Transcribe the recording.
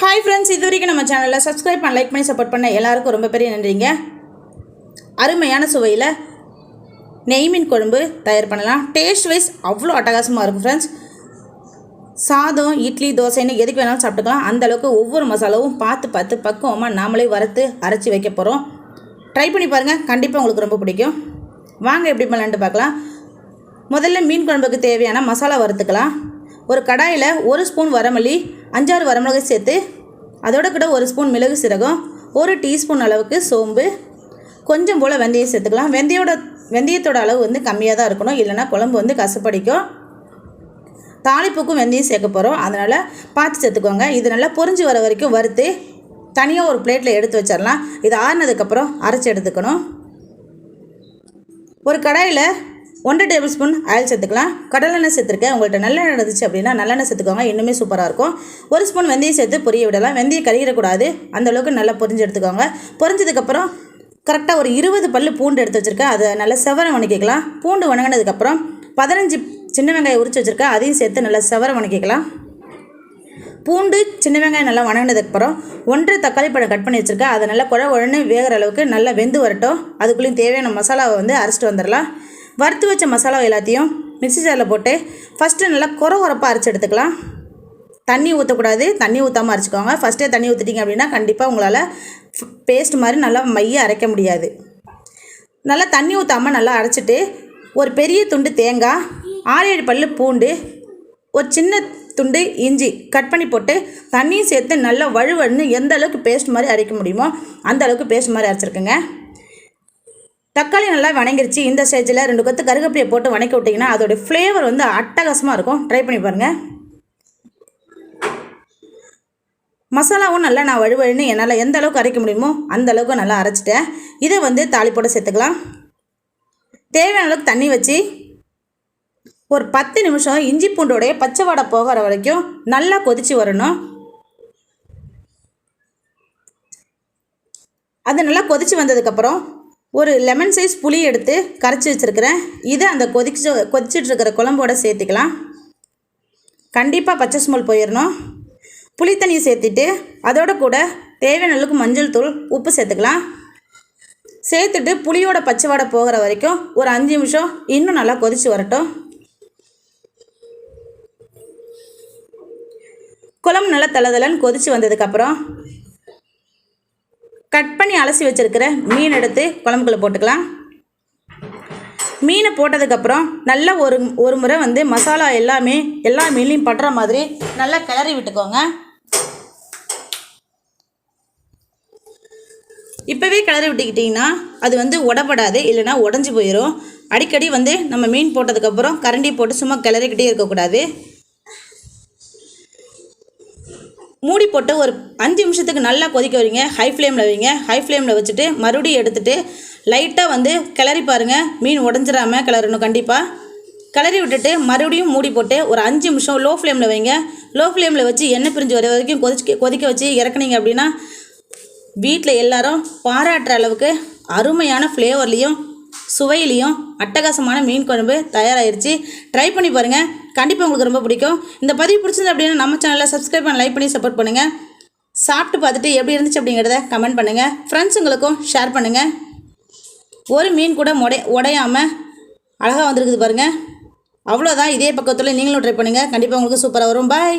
Hi friends இது வரைக்கும் நம்ம சேனலில் சப்ஸ்கிரைப் பண்ண லைக் பண்ணி சப்போர்ட் பண்ண எல்லாருக்கும் ரொம்ப பெரிய நன்றிங்க. அருமையான சுவையில் நெய் மீன் குழம்பு தயார் பண்ணலாம். டேஸ்ட் வைஸ் அவ்வளோ அட்டகாசமாக இருக்கும் ஃப்ரெண்ட்ஸ் சாதம் இட்லி தோசைன்னு எதுக்கு வேணாலும் சாப்பிட்டுக்கலாம். அந்தளவுக்கு ஒவ்வொரு மசாலாவும் பார்த்து பார்த்து பக்குவமாக நாமளே வறுத்து அரைச்சி வைக்க போகிறோம் ட்ரை பண்ணி பாருங்கள் கண்டிப்பாக உங்களுக்கு ரொம்ப பிடிக்கும். வாங்க எப்படி பண்ணலான்ட்டு பார்க்கலாம். முதல்ல மீன் குழம்புக்கு தேவையான மசாலா வறுத்துக்கலாம். ஒரு கடாயில் ஒரு ஸ்பூன் வரமல்லி அஞ்சாறு வரமிளகை சேர்த்து அதோட கூட ஒரு ஸ்பூன் மிளகு சீரகம் ஒரு டீஸ்பூன் அளவுக்கு சோம்பு. கொஞ்சம் போல் வெந்தயம் சேர்த்துக்கலாம். வெந்தயோட வெந்தயத்தோட அளவு வந்து கம்மியாக தான் இருக்கணும். இல்லைன்னா குழம்பு வந்து கசப்படிக்கும். தாளிப்புக்கும் வெந்தயம் சேர்க்க போகிறோம் அதனால் பார்த்து சேர்த்துக்கோங்க. இது நல்லா பொரிஞ்சு வர வரைக்கும் வறுத்து தனியாக ஒரு பிளேட்டில் எடுத்து வச்சிடலாம் இது ஆறினதுக்கப்புறம் அரைச்சி எடுத்துக்கணும். ஒரு கடாயில் ஒன்றரை டேபிள் ஸ்பூன் ஆயில் சேர்த்துக்கலாம். கடலெண்ணெய் சேர்த்துருக்கேன். உங்கள்கிட்ட நல்லெண்ணெய் இருந்துச்சு அப்படின்னா நல்லெண்ணெய் சேர்த்துக்கோங்க. இன்னுமே சூப்பராக இருக்கும். ஒரு ஸ்பூன் வெந்தயம் சேர்த்து பொரிய விடலாம். வெந்தயம் கருகிடக்கூடாது. அந்தளவுக்கு நல்லா பொரிஞ்சு எடுத்துக்கோங்க. பொரிஞ்சதுக்கப்புறம் கரெக்டாக ஒரு இருபது பல் பூண்டு எடுத்து வச்சுருக்கேன். அதை நல்லா செவரம் வணக்கிக்கலாம். பூண்டு வணங்கினதுக்கப்புறம் பதினஞ்சு சின்ன வெங்காயம் உரிச்சு வச்சுருக்கேன். அதையும் சேர்த்து நல்லா செவரம் வணக்கிக்கலாம். பூண்டு சின்ன வெங்காயம் நல்லா வணங்கினதுக்கப்புறம் ஒன்றரை தக்காளி பழம் கட் பண்ணி வச்சுருக்கேன். அதை நல்லா குழ உடனே வேகிற அளவுக்கு நல்லா வெந்து வரட்டும். அதுக்குள்ளேயும் தேவையான மசாலாவை வந்து அரைச்சிட்டு வந்துடலாம். வறுத்து வச்ச மசாலா எல்லாத்தையும் மிக்சி ஜாரில் போட்டு ஃபஸ்ட்டு நல்லா குற குறப்பாக அரைச்சி எடுத்துக்கலாம். தண்ணி ஊற்றக்கூடாது தண்ணி ஊற்றாமல் அரைச்சிக்கோங்க. ஃபஸ்ட்டே தண்ணி ஊற்றிட்டீங்க அப்படின்னா கண்டிப்பாக உங்களால் பேஸ்ட் மாதிரி நல்லா மைய அரைக்க முடியாது. நல்லா தண்ணி ஊற்றாமல் நல்லா அரைச்சிட்டு ஒரு பெரிய துண்டு தேங்காய் ஆறு ஏழு பல் பூண்டு ஒரு சின்ன துண்டு இஞ்சி கட் பண்ணி போட்டு தண்ணியும் சேர்த்து நல்லா வழுவழுன்னு எந்த அளவுக்கு பேஸ்ட் மாதிரி அரைக்க முடியுமோ அந்த அளவுக்கு பேஸ்ட் மாதிரி அரைச்சிருக்குங்க. தக்காளி நல்லா வணங்கிருச்சு. இந்த ஸ்டேஜில் ரெண்டு கொத்து கருகப்பிலையை போட்டு வணக்கி விட்டிங்கன்னா அதோடய ஃப்ளேவர் வந்து அட்டகாசமாக இருக்கும். ட்ரை பண்ணி பாருங்கள் மசாலாவும் நல்லா நான் வழுவழுன்னு என்னால் எந்த அளவுக்கு அரைக்க முடியுமோ அந்த அளவுக்கு நல்லா அரைச்சிட்டேன். இதை வந்து தாளிப்போட சேர்த்துக்கலாம். தேவையான அளவுக்கு தண்ணி வச்சு ஒரு பத்து நிமிஷம் இஞ்சி பூண்டோடைய பச்சை வாடை போகிற வரைக்கும் நல்லா கொதித்து வரணும். அது நல்லா கொதித்து வந்ததுக்கப்புறம் ஒரு லெமன் சைஸ் புளி எடுத்து கரைச்சி வச்சுருக்கிறேன். இதை அந்த கொதிச்சு கொதிச்சிட்ருக்கிற குழம்போட சேர்த்துக்கலாம். கண்டிப்பாக பச்சை ஸ்மெல் போயிடணும் புளி தண்ணியை சேர்த்துட்டு அதோட கூட தேவையான அளவுக்கு மஞ்சள் தூள் உப்பு சேர்த்துக்கலாம். சேர்த்துட்டு புளியோட பச்சை வாடை போகிற வரைக்கும் ஒரு அஞ்சு நிமிஷம் இன்னும் நல்லா கொதித்து வரட்டும். குழம்பு நல்லா தளதளன்னு கொதித்து வந்ததுக்கப்புறம் கட் பண்ணி அலசி வச்சுருக்கிற மீன் எடுத்து குழம்புக்குள்ளே போட்டுக்கலாம். மீனை போட்டதுக்கப்புறம் நல்லா ஒரு ஒரு முறை வந்து மசாலா எல்லாமே எல்லா மீன்லையும் படுற மாதிரி நல்லா கிளறி விட்டுக்கோங்க. இப்போவே கிளறி விட்டுக்கிட்டிங்கன்னா அது வந்து உடப்படாது இல்லைன்னா உடஞ்சி போயிடும் அடிக்கடி வந்து நம்ம மீன் போட்டதுக்கப்புறம் கரண்டி போட்டு சும்மா கிளறிக்கிட்டே இருக்கக்கூடாது. மூடி போட்டு ஒரு அஞ்சு நிமிஷத்துக்கு நல்லா கொதிக்க வைங்க. ஹை ஃப்ளேமில் வைங்க. ஹை ஃப்ளேமில் வச்சுட்டு மறுபடியும் எடுத்துகிட்டு லைட்டாக வந்து கிளறி பாருங்கள் மீன் உடஞ்சிடாமல் கிளறணும் கண்டிப்பாக கிளறி விட்டுட்டு மறுபடியும் மூடி போட்டு ஒரு அஞ்சு நிமிஷம் லோ ஃப்ளேமில் வைங்க. லோ ஃப்ளேமில் வச்சு எண்ணெய் பிரிஞ்சு வர வரைக்கும் கொதிக்க கொதிக்க வச்சு இறக்குனீங்க அப்படின்னா வீட்டில் எல்லாரும் பாராட்டுற அளவுக்கு அருமையான ஃப்ளேவர்லேயும் சுவையிலையும் அட்டகாசமான மீன் குழம்பு தயாராகிருச்சு ட்ரை பண்ணி பாருங்கள் கண்டிப்பாக உங்களுக்கு ரொம்ப பிடிக்கும். இந்த பதிவு பிடிச்சது அப்படின்னா நம்ம சேனலில் சப்ஸ்கிரைப் பண்ணி லைக் பண்ணி சப்போர்ட் பண்ணுங்கள் சாப்பிட்டு பார்த்துட்டு எப்படி இருந்துச்சு அப்படிங்கிறத கமெண்ட் பண்ணுங்கள் ஃப்ரெண்ட்ஸுங்களுக்கும் ஷேர் பண்ணுங்கள் ஒரு மீன் கூட உடை உடையாமல் அழகாக வந்திருக்குது பாருங்கள் அவ்வளோதான் இதே பக்கத்தில் நீங்களும் ட்ரை பண்ணுங்கள் கண்டிப்பாக உங்களுக்கு சூப்பராக வரும். பாய்